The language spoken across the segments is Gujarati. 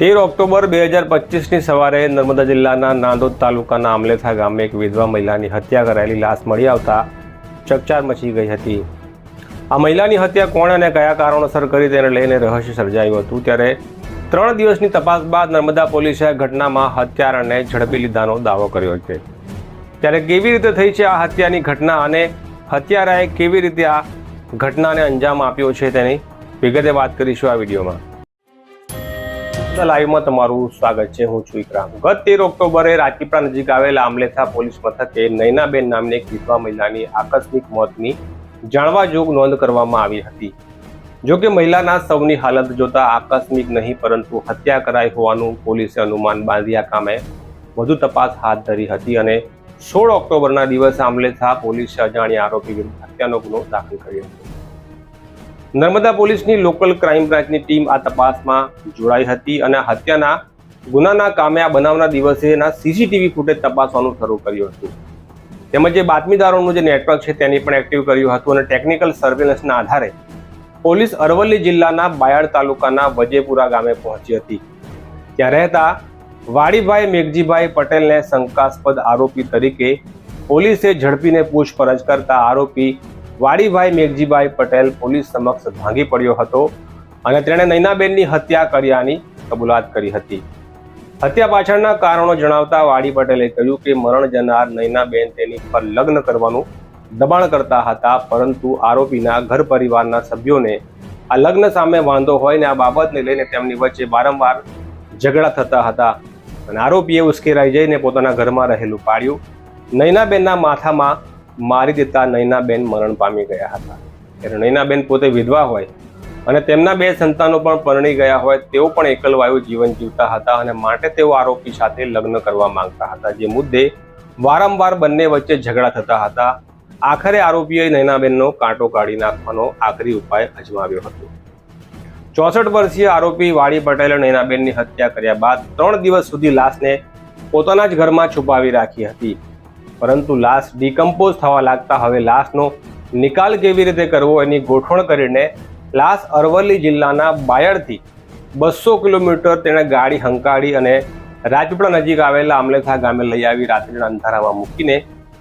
તેર ઓક્ટોબર બે હજાર પચીસની સવારે નર્મદા જિલ્લાના નાંદોદ તાલુકાના આમલેથા ગામે એક વિધવા મહિલાની હત્યા કરાયેલી લાશ મળી આવતા ચકચાર મચી ગઈ હતી. આ મહિલાની હત્યા કોણે અને કયા કારણોસર કરી તેને લઈને રહસ્ય સર્જાયું હતું? ત્યારે ત્રણ દિવસની તપાસ બાદ નર્મદા પોલીસે ઘટનામાં હત્યારાને ઝડપી લીધાનો દાવો કર્યો છે. ત્યારે કેવી રીતે થઈ છે આ હત્યાની ઘટના અને હત્યારાએ કેવી રીતે આ ઘટનાને અંજામ આપ્યો છે તેની વિગતે વાત કરીશું આ વિડીયોમાં. લાઈવમાં તમારું સ્વાગત છે. હું છું ઇકરામ ગત તેર ઓક્ટોબરે રાજપીપળા નજીક આવેલા આમલેથા પોલીસ મથકે નૈનાબેન નામની એક વિધવા મહિલાની આકસ્મિક મોતની જાણવા જોગ નોંધ કરવામાં આવી હતી. જો કે મહિલાના સૌની હાલત જોતા આકસ્મિક નહીં, પરંતુ હત્યા કરાઈ હોવાનું પોલીસે અનુમાન બાંધ્યા કામે વધુ તપાસ હાથ ધરી હતી અને સોળ ઓક્ટોબરના દિવસે આમલેથા પોલીસે અજાણ્યા આરોપી વિરુદ્ધ હત્યાનો ગુનો દાખલ કર્યો હતો. નર્મદા પોલીસની લોકલ ક્રાઇમ બ્રાન્ચની ટીમ આ તપાસમાં જોડાઈ હતી અને હત્યાના ગુનાના કામે આ બનાવના દિવસેના સીસીટીવી ફૂટેજ તપાસવાનું શરૂ કર્યું હતું. તેમજ જે બાતમીદારોનું જે નેટવર્ક છે તેની પણ એક્ટિવ કર્યું હતું અને ટેકનિકલ સર્વેલન્સના આધારે પોલીસ અરવલ્લી જિલ્લાના બાયડ તાલુકાના વજેપુરા ગામે પહોંચી હતી. ત્યાં રહેતા વાડીભાઈ મેઘજીભાઈ પટેલને શંકાસ્પદ આરોપી તરીકે પોલીસે ઝડપીને પૂછપરછ કરતા આરોપી વાડીભાઈ મેઘજીભાઈ પટેલ પોલીસ સમક્ષ ભાંગી પડ્યો હતો અને તેણે નૈનાબેનની હત્યા કર્યાની કબૂલાત કરી હતી. હત્યા પાછળના કારણો જણાવતા વાડી પટેલે કહ્યું કે મરણ જનાર નૈનાબેન તેની પર લગ્ન કરવાનું દબાણ કરતા હતા, પરંતુ આરોપીના ઘર પરિવારના સભ્યોને આ લગ્ન સામે વાંધો હોય ને આ બાબતને લઈને તેમની વચ્ચે વારંવાર ઝઘડા થતા હતા અને આરોપીએ ઉશ્કેરાઈ જઈને પોતાના ઘરમાં રહેલું પાડ્યું. નૈનાબેનના માથામાં મારી દેતા નૈનાબેન મરણ પામી ગયા હતા. ત્યારે નૈનાબેન પોતે વિધવા હોય અને તેમના બે સંતાનો પણ પરણી ગયા હોય, તેઓ પણ એકલવાયુ જીવન જીવતા હતા અને માટે તેઓ આરોપી સાથે લગ્ન કરવા માંગતા હતા, જે મુદ્દે વારંવાર બંને વચ્ચે ઝઘડા થતા હતા. આખરે આરોપીએ નૈનાબેનનો કાંટો કાઢી નાખવાનો આખરી ઉપાય અજમાવ્યો હતો. ચોસઠ વર્ષીય આરોપી વાડી પટેલે નૈનાબેનની હત્યા કર્યા બાદ ત્રણ દિવસ સુધી લાશને પોતાના જ ઘરમાં છુપાવી રાખી હતી. પરંતુ લાશ ડિકમ્પોઝ થવા લાગતા હવે લાશનો નિકાલ કેવી રીતે કરવો એની ગોઠવણ કરીને લાશ અરવલ્લી જિલ્લાના બાયડથી બસો કિલોમીટર તેણે ગાડી હંકાળી અને રાજપીપળા નજીક આવેલા આમલેથા ગામે લઈ આવી. રાત્રિના અંધારામાં મૂકીને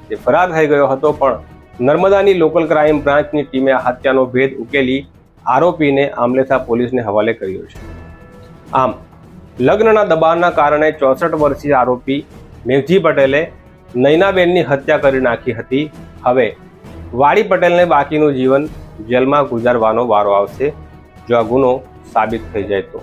તે ફરાર થઈ ગયો હતો, પણ નર્મદાની લોકલ ક્રાઇમ બ્રાન્ચની ટીમે આ હત્યાનો ભેદ ઉકેલી આરોપીને આમલેથા પોલીસને હવાલે કર્યો છે. આમ, લગ્નના દબાણના કારણે ચોસઠ વર્ષીય આરોપી મેઘજી પટેલે નૈનાબેનની હત્યા કરી નાખી હતી. હવે વાડી પટેલને બાકીનું જીવન જેલમાં ગુજારવાનો વારો આવશે. જો આ ગુનો સાબિત થઈ જાય તો.